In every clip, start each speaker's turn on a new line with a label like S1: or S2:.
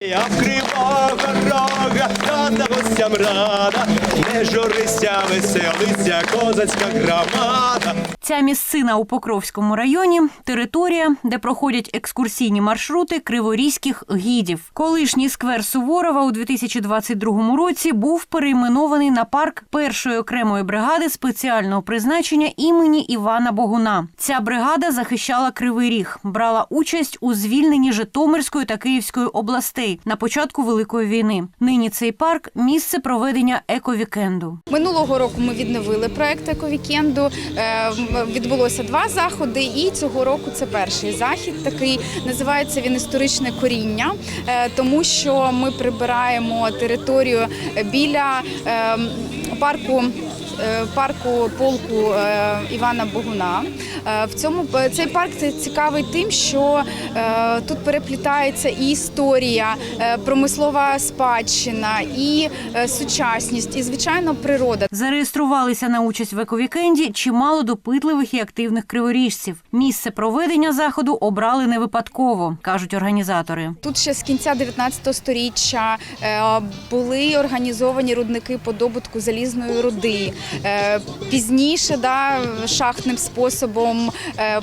S1: Я в кривого рога, рада гостям рада, не журися, веселиться козацька громада.
S2: Ця місцина у Покровському районі територія, де проходять екскурсійні маршрути криворізьких гідів. Колишній сквер Суворова у 2022 році був перейменований на парк першої окремої бригади спеціального призначення імені Івана Богуна. Ця бригада захищала Кривий Ріг, брала участь у звільненні Житомирської та Київської областей на початку Великої війни. Нині цей парк місце проведення ековікенду.
S3: Минулого року ми відновили проект ековікенду. Відбулося два заходи, і цього року це перший захід. Такий називається він історичне коріння, е, тому що ми прибираємо територію біля е, парку. Е, Парку полку е, Івана Богуна. Е, В цьому цей парк це цікавий тим, що тут переплітається і історія, промислова спадщина, і сучасність, і звичайно природа.
S2: Зареєструвалися на участь в ековікенді чимало допитливих і активних криворіжців. Місце проведення заходу обрали не випадково, кажуть організатори.
S3: Тут ще з кінця 19 століття були організовані рудники по добутку залізної руди. Е, Пізніше да, шахтним способом е,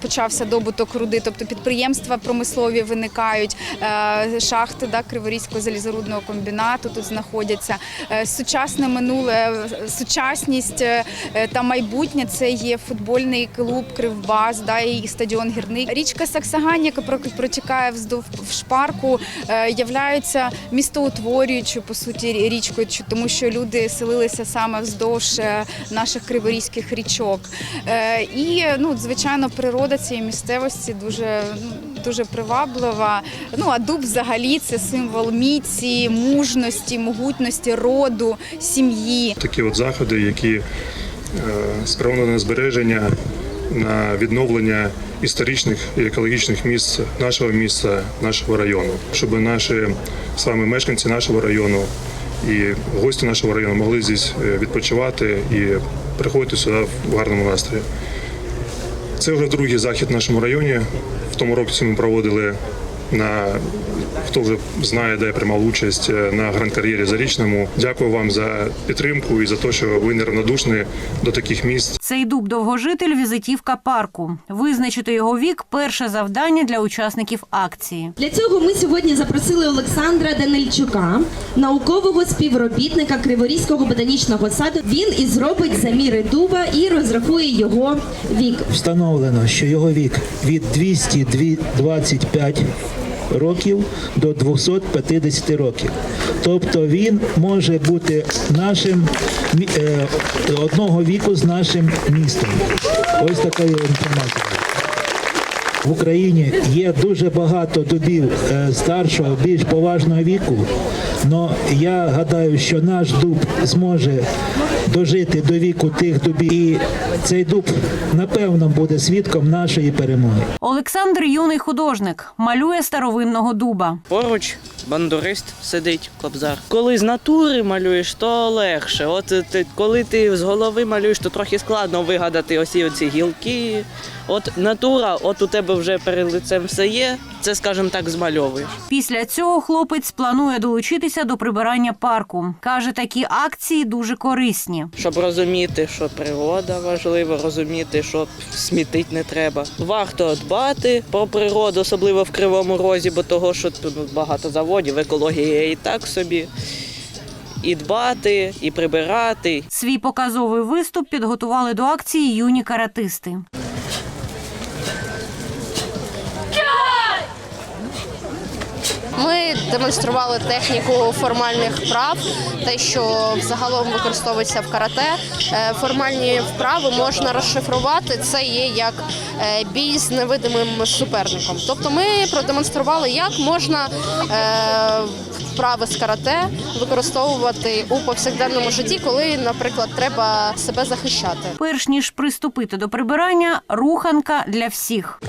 S3: почався добуток руди, тобто підприємства промислові виникають, е, шахти да, Криворізького залізорудного комбінату тут знаходяться. Сучасне минуле, сучасність та майбутнє це є футбольний клуб Кривбас, да, і стадіон Гірник. Річка Саксагань, яка протікає вздовж парку, являється містоутворюючою по суті річкою, тому що люди селилися саме вздовж е, наших криворізьких річок. Е, І ну, звичайно, природа цієї місцевості дуже дуже приваблива. Ну а дуб взагалі це символ міці, мужності, могутності, роду, сім'ї.
S4: такі от заходи, які е, спрямовані на збереження, на відновлення історичних і екологічних місць нашого міста, нашого району, щоб наші вами мешканці нашого району і гості нашого району могли здесь е, відпочивати і приходити сюди в гарному настрої. Це вже другий захід в нашому районі. В тому році ми проводили хто вже знає, де я приймав участь е, на гран-кар'єрі Зарічному. Дякую вам за підтримку і за те, що ви неравнодушні до таких місць.
S2: Цей дуб довгожитель візитівка парку. Визначити його вік перше завдання для учасників акції.
S5: Для цього ми сьогодні запросили Олександра Данильчука, наукового співробітника Криворізького ботанічного саду. Він і зробить заміри дуба і розрахує його вік.
S6: Встановлено, що його вік від 225 років до 250 років. Тобто він може бути нашим е, одного віку з нашим містом. Ось така інформація. В Україні є дуже багато дубів е, старшого, більш поважного віку. але я гадаю, що наш дуб зможе дожити до віку тих дубів. І цей дуб напевно буде свідком нашої перемоги.
S2: Олександр юний художник, малює старовинного дуба.
S7: Поруч бандурист сидить, кобзар. Коли з натури малюєш, то легше. От е, ти, коли ти з голови малюєш, то трохи складно вигадати осі оці гілки. От натура, от у тебе вже перед лицем все є. Це, скажімо так, змальовуєш.
S2: Після цього хлопець планує долучитися до прибирання парку. Каже, такі акції дуже корисні.
S7: Щоб розуміти, що природа важлива, розуміти, що смітить не треба. Варто дбати про природу, особливо в кривому розі, бо того, що тут багато заводів, екологія і так собі. І дбати, і прибирати,
S2: Свій показовий виступ підготували до акції юні каратисти.
S8: Демонстрували техніку формальних вправ, те, що взагалом використовується в карате. Е, Формальні вправи можна розшифрувати. Це є як е, бій з невидимим суперником. Тобто, ми продемонстрували, як можна е, вправи з карате використовувати у повсякденному житті, коли, наприклад, треба себе захищати.
S2: Перш ніж приступити до прибирання, руханка для всіх.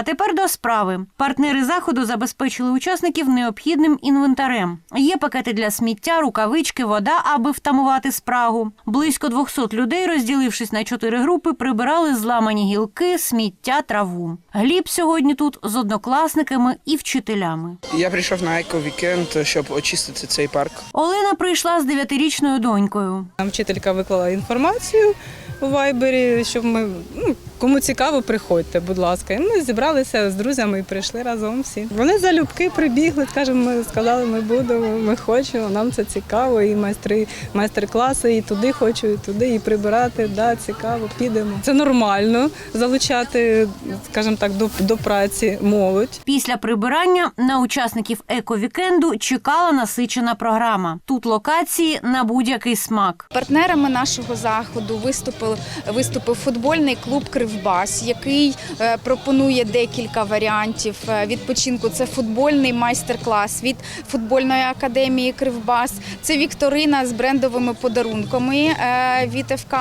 S2: А тепер до справи. Партнери заходу забезпечили учасників необхідним інвентарем. Є пакети для сміття, рукавички, вода, аби втамувати спрагу. Близько 200 людей, розділившись на чотири групи, прибирали зламані гілки, сміття, траву. Гліб сьогодні тут з однокласниками і вчителями.
S9: Я прийшов на еко-вікенд, щоб очистити цей парк.
S2: Олена прийшла з дев'ятирічною донькою.
S10: Нам вчителька виклала інформацію у Вайбері, щоб ми ну, кому цікаво, приходьте, будь ласка. І ми зібралися з друзями і прийшли разом всі. Вони залюбки прибігли, кажемо, ми сказали, ми будемо, ми хочемо, нам це цікаво, і майстри, майстер-класи, і туди хочу, і туди, і прибирати. Да, цікаво, підемо. Це нормально залучати, скажімо так, до, до праці молодь.
S2: Після прибирання на учасників ековікенду чекала насичена програма. Тут локації на будь-який смак.
S3: Партнерами нашого заходу виступив, виступив футбольний клуб Кривбас, який е, пропонує декілька варіантів е, відпочинку. Це футбольний майстер-клас від футбольної академії Кривбас. Це вікторина з брендовими подарунками е, від ФК.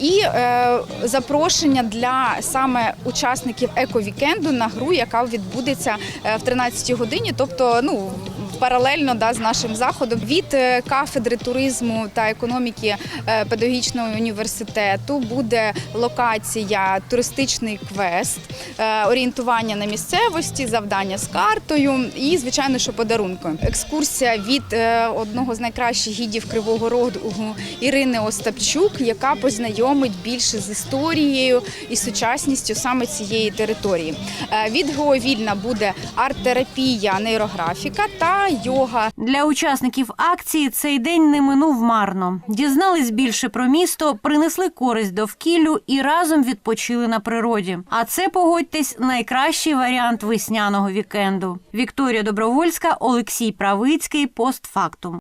S3: І запрошення для саме учасників ековікенду на гру, яка відбудеться в 13 годині, тобто ну паралельно да, з нашим заходом від е, кафедри туризму та економіки е, педагогічного університету буде локація туристичний квест, е, орієнтування на місцевості, завдання з картою і, звичайно, що подарунком. Екскурсія від одного з найкращих гідів Кривого Рогу Ірини Остапчук, яка познайомить більше з історією і сучасністю саме цієї території. Від Геовільна буде арт-терапія, нейрографіка йога.
S2: Для учасників акції цей день не минув марно. Дізнались більше про місто, принесли користь довкіллю і разом відпочили на природі. А це погодьтесь найкращий варіант весняного вікенду. Вікторія Добровольська, Олексій Правицький, постфактум.